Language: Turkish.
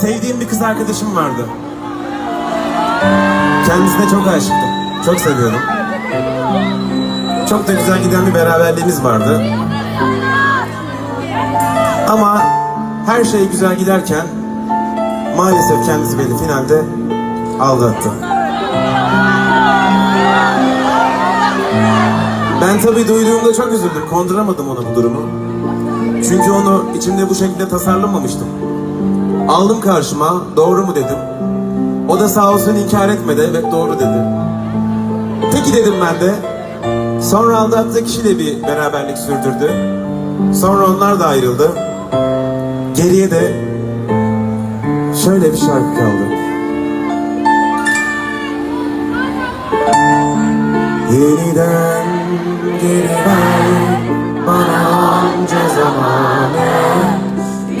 Sevdiğim bir kız arkadaşım vardı. Kendisine çok aşıktım. Çok seviyordum. Çok da güzel giden bir beraberliğimiz vardı. Ama her şey güzel giderken maalesef kendisi beni finalde aldattı. Ben tabii duyduğumda çok üzüldüm. Konduramadım ona bu durumu. Çünkü onu içimde bu şekilde tasarlamamıştım. Aldım karşıma, doğru mu dedim. O da sağ olsun inkar etmedi, evet doğru dedi. Peki dedim ben de. Sonra aldattığı kişiyle bir beraberlik sürdürdü. Sonra onlar da ayrıldı. Geriye de şöyle bir şarkı kaldı. Yeniden